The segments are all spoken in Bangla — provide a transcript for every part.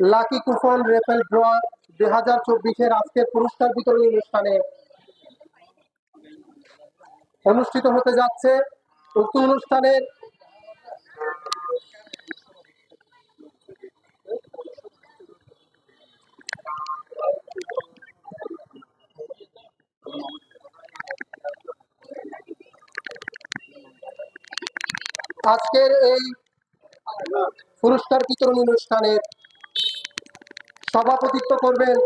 লাকি কুপন রেফেল ড্র দুই হাজার চব্বিশের আজকের পুরস্কার বিতরণী অনুষ্ঠানে অনুষ্ঠিত হতে যাচ্ছে। উক্ত অনুষ্ঠানের আজকের এই পুরস্কার বিতরণ অনুষ্ঠানের সভাপতিত্ব করবেন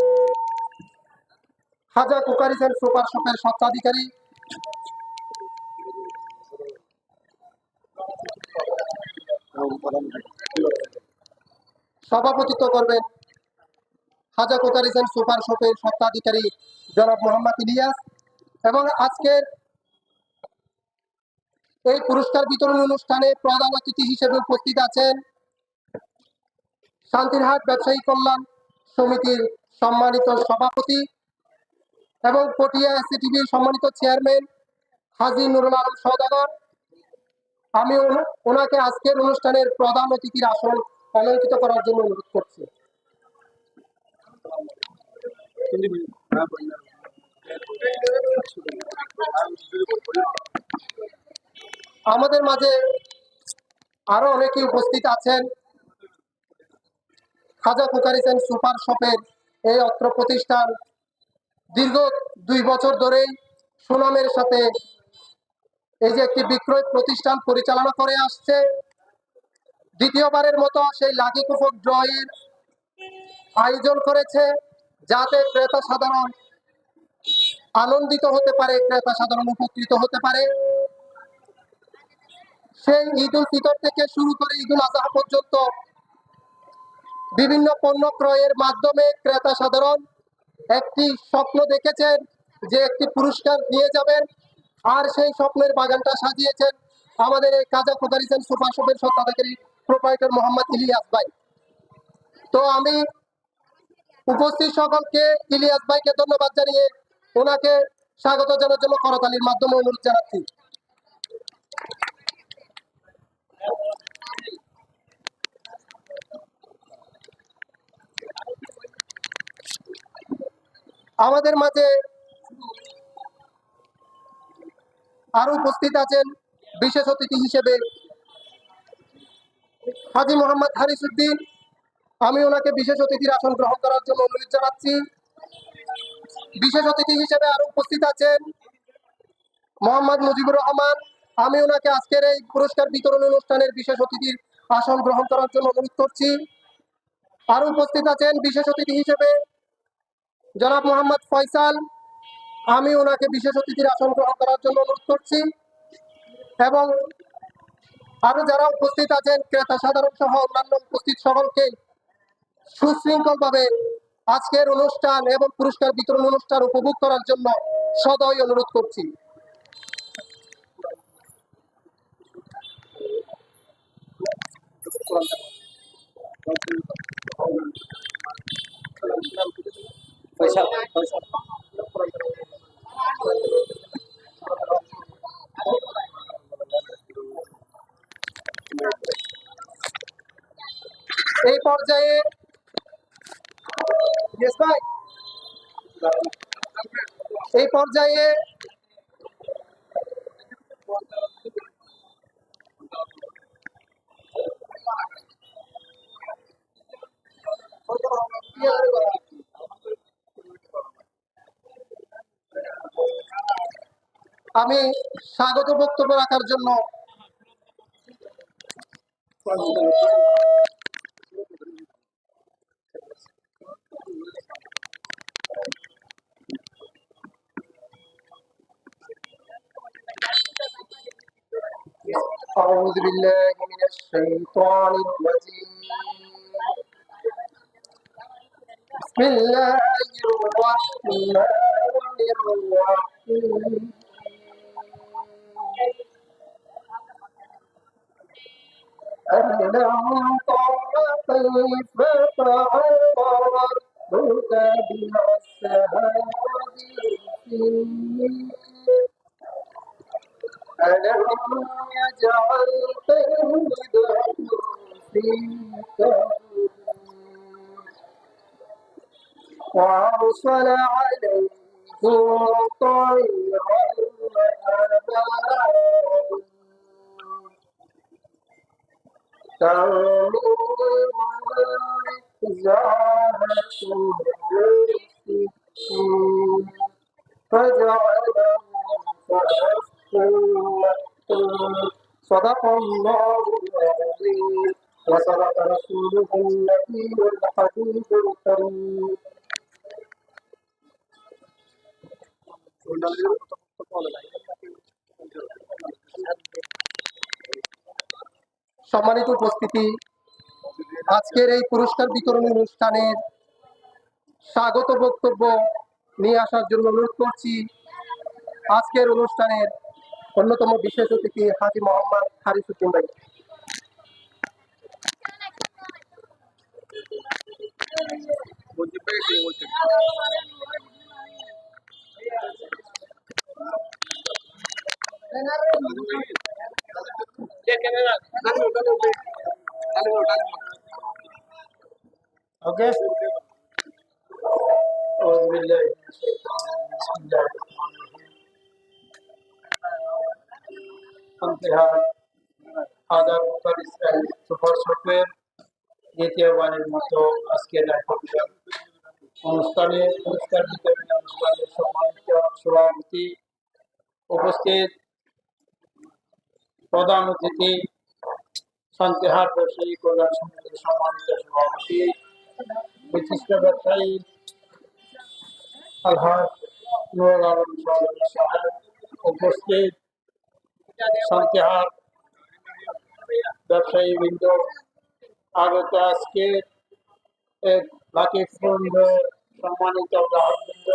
হাজা কুকারিস সুপার শপের স্বত্বাধিকারী। সভাপতিত্ব করবেন হাজা কুকারিস সুপার শপের স্বত্বাধিকারী জনাব মোহাম্মদ ইলিয়াস এবং আজকের এই পুরস্কার বিতরণ অনুষ্ঠানে প্রধান অতিথি হিসেবে উপস্থিত আছেন শান্তিরহাট ব্যবসায়ী কল্যাণ সমিতির সম্মানিত সভাপতি এবং পটিয়া এসিটিভির সম্মানিত চেয়ারম্যান হাজি নুরুল আলম সওদাগর। আমি ওনাকে আজকের অনুষ্ঠানের প্রধান অতিথির আসন অলঙ্কিত করার জন্য অনুরোধ করছি। আমাদের মাঝে আরও অনেকে উপস্থিত আছেন। খাজা কুকারিস অ্যান্ড সুপার শপের এই অত্র প্রতিষ্ঠান দীর্ঘ দুই বছর ধরেই সুনামের সাথে এই যে একটি বিক্রয় প্রতিষ্ঠান পরিচালনা করে আসছে। দ্বিতীয়বারের মতো সেই লাকি কুপন ড্রয়ের আয়োজন করেছে, যাতে ক্রেতা সাধারণ আনন্দিত হতে পারে, ক্রেতা সাধারণ উপকৃত হতে পারে। সেই ঈদ উল ফিতর থেকে শুরু করে ঈদ উল আজহা পর্যন্ত বিভিন্ন পণ্য ক্রয়ের মাধ্যমে ক্রেতা সাধারণ একটি স্বপ্ন দেখেছেন যে একটি পুরস্কার নিয়ে যাবেন। আর সেই স্বপ্নের বাগানটা সাজিয়েছেন আমাদের এই কাজা কোদারিসেন সুপার শপের স্বত্বাধিকারী প্রোপাইটার মোহাম্মদ ইলিয়াস ভাই। তো আমি উপস্থিত সকলকে ইলিয়াস ভাইকে ধন্যবাদ জানিয়ে ওনাকে স্বাগত জানার জন্য করতালির মাধ্যমে অনুরোধ জানাচ্ছি। আমাদের মাঝে আরও উপস্থিত আছেন বিশেষ অতিথি হিসেবে হাজি মোহাম্মদ হারিসুদ্দিন আমি ওনাকে বিশেষ অতিথির আসন গ্রহণ করার জন্য অনুরোধ জানাচ্ছি। বিশেষ অতিথি হিসেবে আরও উপস্থিত আছেন মোহাম্মদ মুজিবুর রহমান। আমি ওনাকে আজকের এই পুরস্কার বিতরণ অনুষ্ঠানের বিশেষ অতিথির আসন গ্রহণ করার জন্য অনুরোধ করছি। আরও উপস্থিত আছেন বিশেষ অতিথি হিসেবে জনাব মোহাম্মদ ফয়সাল, আমি ওনাকে বিশেষ অতিথির আসন গ্রহণ করার জন্য অনুরোধ করছি এবং আরও যারা উপস্থিত আছেন, ক্রেতা সাধারণ সহ অন্যান্য উপস্থিত সকলকে সুশৃঙ্খল ভাবে আজকের অনুষ্ঠান এবং পুরস্কার বিতরণ অনুষ্ঠান উপভোগ করার জন্য সদয় অনুরোধ করছি। এই পর্যায়ে Yes, ভাই এই পর্যায়ে আমি স্বাগত বক্তব্য রাখার জন্য أعوذ بالله من الشيطان الرجيم بسم الله الرحمن الرحيم أهلا طاعتي ففعل ربك بالسهاد فيه ألم يجعل كيدهم في وأرسل عليهم صدق الله العظيم وصدق رسوله النبي الحبيب الكريم সম্মানিত উপস্থিতি। আজকের এই পুরস্কার বিতরণ অনুষ্ঠানের স্বাগত বক্তব্য নিয়ে আসার জন্য অনুরোধ করছি। আজকের অনুষ্ঠানের অন্যতম বিশেষ অতিথি হাজি মোহাম্মদ হারিসুদ্দিন ভাই। Thank you. Okay other super software দ্বিতীয়বারের মতো আজকের অনুষ্ঠানে পুরস্কার বিতরণী অনুষ্ঠানে সম্মানিত সভাপতি উপস্থিত প্রধান অতিথি শান্তিহাট ব্যবসায়ী কল্যাণ সমিতির সম্মানিত সভাপতি, বিশিষ্ট ব্যবসায়ী আলহাজ নুরুল আলম সাহেব উপস্থিত শান্তিহাট ব্যবসায়ী বৃন্দ, আগত আজকে সম্মানিত গ্রাহক বৃন্দ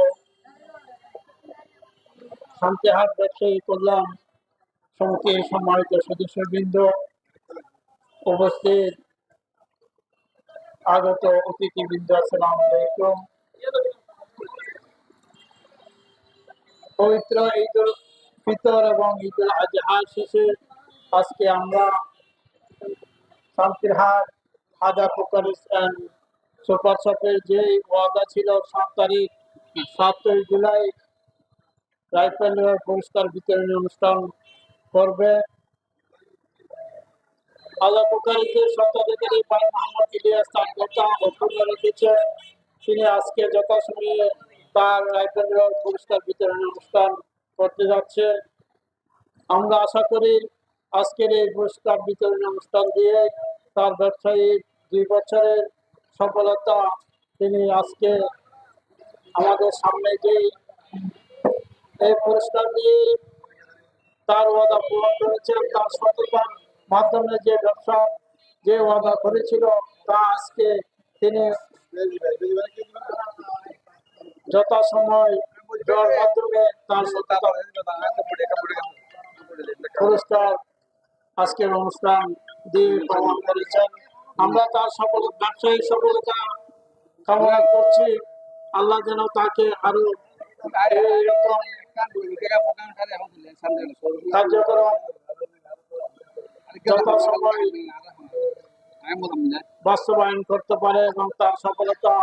শান্তিহাট ব্যবসায়ী কল্যাণ সমিতির সম্মানিত সদস্যবৃন্দ উপস্থিত। আগত অতিথিবৃন্দ, আসসালামু আলাইকুম। পবিত্র ঈদ উল ফিতর এবং ঈদ উল আজহা শেষে আজকে আমরা শান্তিরহাট হাজা অ্যান্ড সুপার শপের যে ওয়াদা ছিল সাত তারিখ, সাতই জুলাই রাইফেল পুরস্কার বিতরণী অনুষ্ঠান করবে। বুখারীতে স্বত্বাধিকারী ভাই মোহাম্মদ ইলিয়াস তার কথা অক্ষুণ্ণ রেখেছে। তিনি আজকে যথাসময়ে তার রাইফেল পুরস্কার বিতরণী অনুষ্ঠান করতে যাচ্ছে। আমরা আশা করি আজকের এই পুরস্কার বিতরণী অনুষ্ঠান দিয়ে তার ব্যবসায়ী দুই বছরের সফলতা তিনি আজকে আমাদের সামনে যেই এই পুরস্কার দিয়ে তার ওয়াদা পূরণ করেছেন তার সততার মাধ্যমে যে ব্যবসা, যে ওয়াদা করেছিল, তা আজকে তিনি আজকের অনুষ্ঠান দিয়ে প্রমাণ করেছেন। আমরা তার সফল ব্যবসায়িক সফলতা করছি। আল্লাহ যেন তাকে আরও যথাসময় বাস্তবায়ন করতে পারে এবং তার সফলতা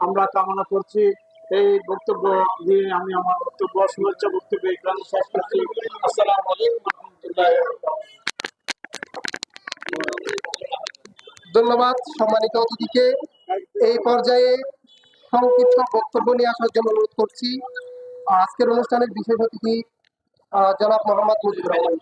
আমরা কামনা করছি। এই বক্তব্য দিয়ে আমি আমার বক্তব্য শুভেচ্ছা বক্তব্য এখানে শেষ করছি। ধন্যবাদ সম্মানিত অতিথিকে। এই পর্যায়ে সংক্ষিপ্ত বক্তব্য নিয়ে আসার জন্য অনুরোধ করছি। আজকের অনুষ্ঠানের বিশেষ অতিথি জনাব মোহাম্মদ মুজিবুর রহমান।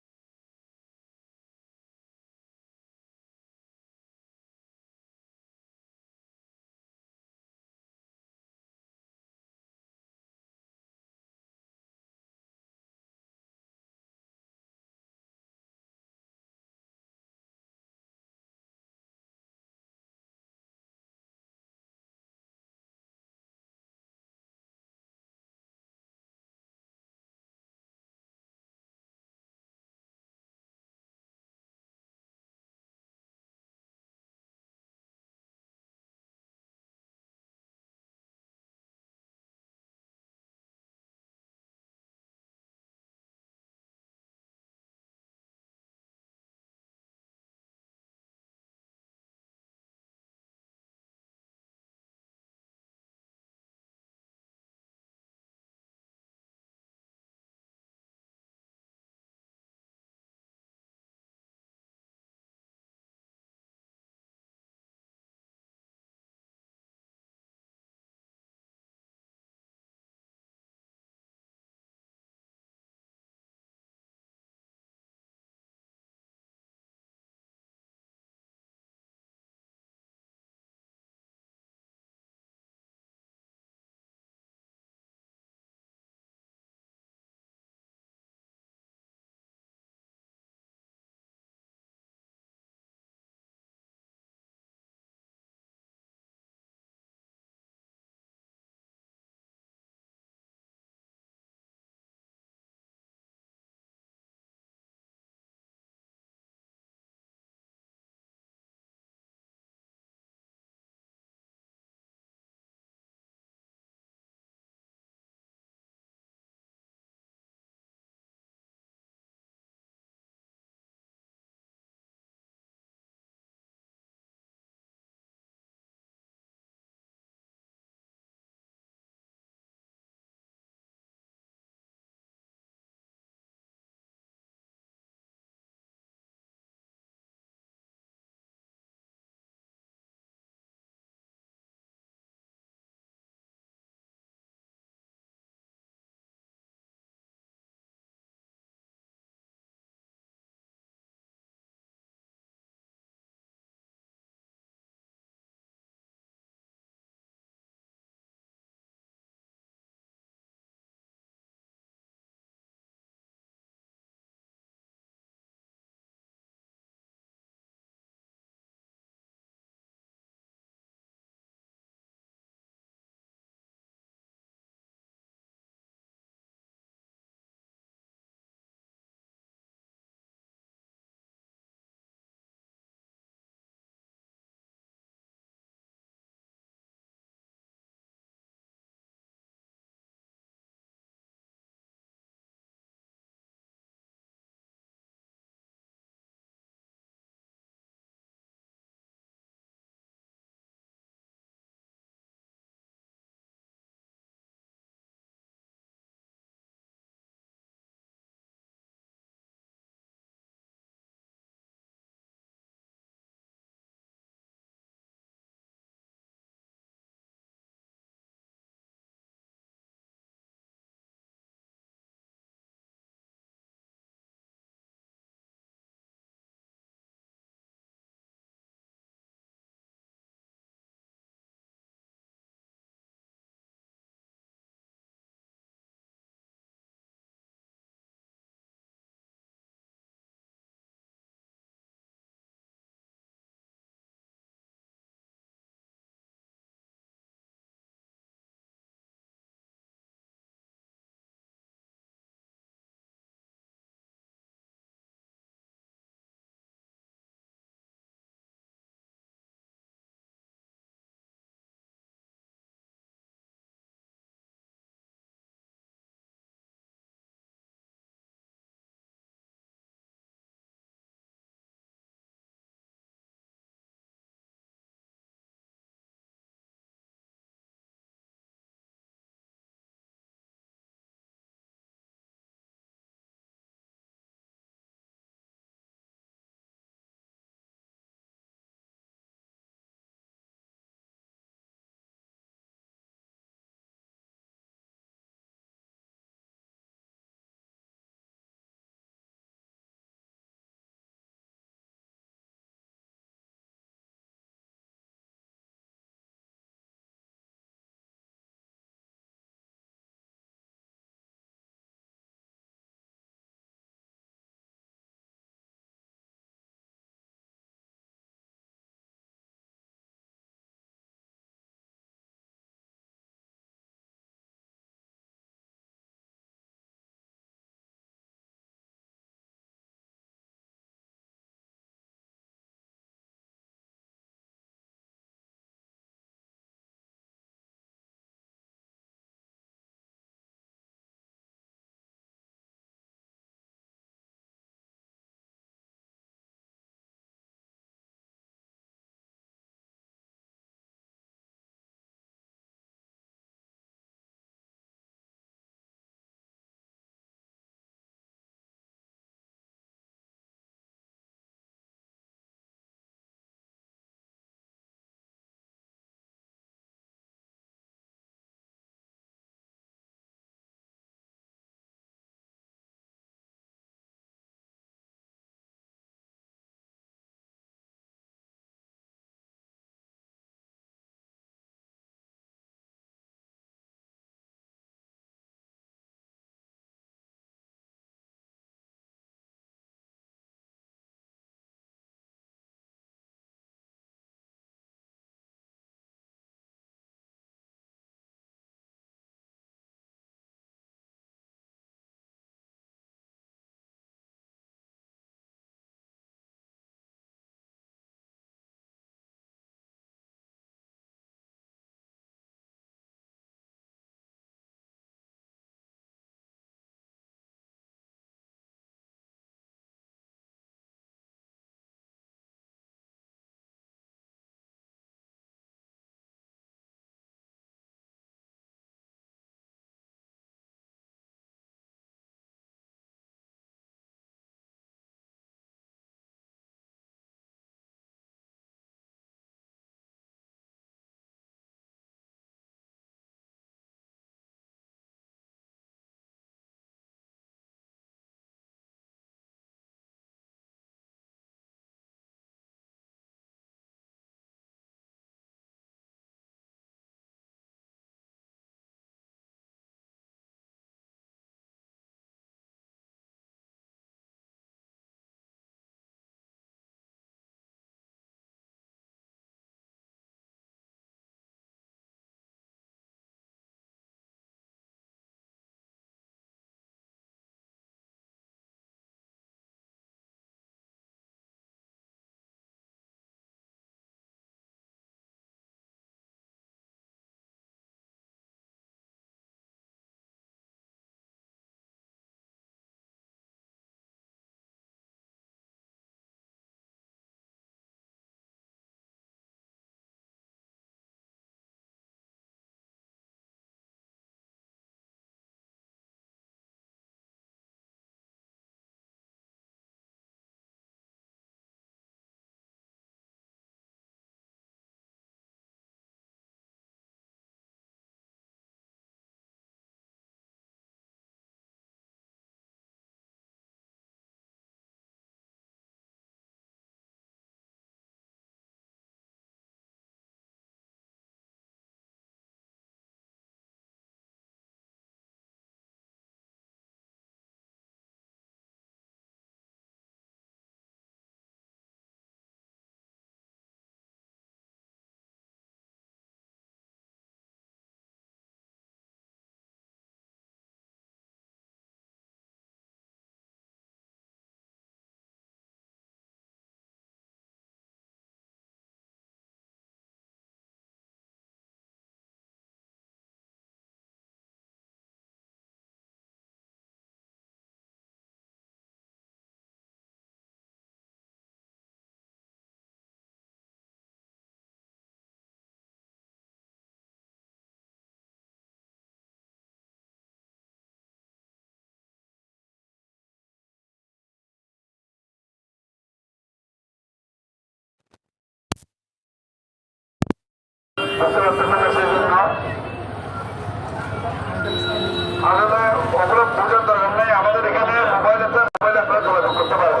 আসলে ওগুলো বোঝার দরকার নেই। আমাদের এখানে মোবাইল আছে মোবাইলে আপনারা যোগাযোগ করতে পারেন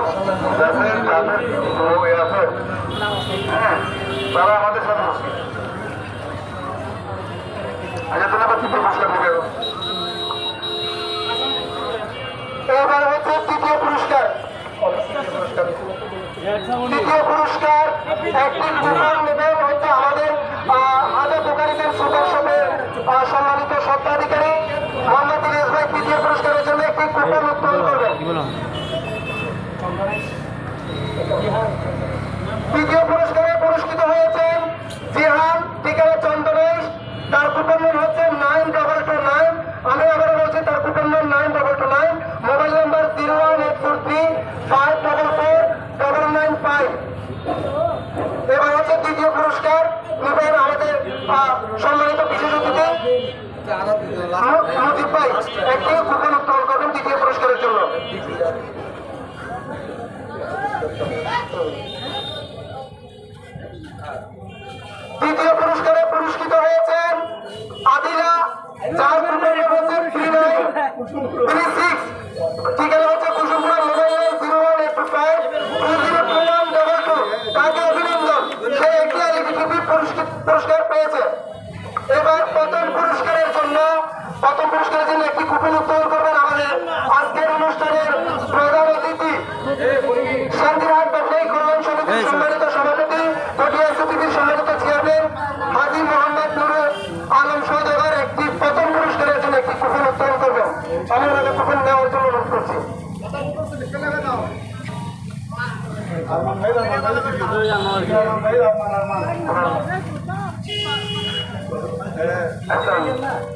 যাদের যাদের আছে। হ্যাঁ তারা আমাদের সাথে বসে আচ্ছা তাহলে আবার তৃতীয় পুরস্কার দেবে। এবার হচ্ছে তৃতীয় পুরস্কার। তৃতীয় পুরস্কার। একটি সম্মানিত সত্ত্বাধিকারী মোহাম্মদ ইলিয়াস ভাই তৃতীয় পুরস্কারের জন্য একটি কুপন উত্তোলন করবেন তৃতীয় পুরস্কারে পুরস্কৃত হয়েছেন জিহান ঠিকানা চন্দনেশ। তার কুপন হচ্ছে নাইন ডবল টু নাইন। আমি আবার বলছি, তার coupon nine double two nine. Mobile number zero one eight four three five double four double nine five. এবার হচ্ছে দ্বিতীয় পুরস্কার। আমাদের অতিথি মু- ভাই একটি কুপন উত্তোলন করবেন দ্বিতীয় পুরস্কারে পুরস্কৃত হয়েছেন আদিলা যার কুপন হচ্ছে থ্রি নাইন থ্রি সিক্স ঠিকানা হচ্ছে Kusumpura mobile zero one eight five. Double two তাকে অভিনন্দন। সে একটি পুরস্কার পেয়েছে। এবার প্রথম পুরস্কারের জন্য প্রথম পুরস্কারের জন্য একটি কুপন উত্তোলন করবেন আমাদের আজকের অনুষ্ঠানের প্রধান অতিথি। শান্তিরহাট ব্যবসায়ী কল্যাণ সমিতির সম্মানিত সভাপতি পটিয়া সিপিবির সম্মানিত চেয়ারম্যান হাজি মোহাম্মদ নুরুল আলম সৌদাগর একটি প্রথম পুরস্কারের জন্য একটি কুপন উত্তোলন করবেন। আমি ওনাকে কুপন নেওয়ার জন্য অনুরোধ করছি। হ্যাঁ হ্যাঁ আমাদের তাড়াতাড়ি তাড়াতাড়ি দেখেন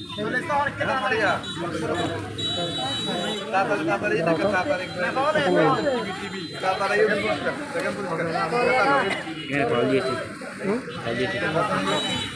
Kayak kalau gitu. Kayak gitu.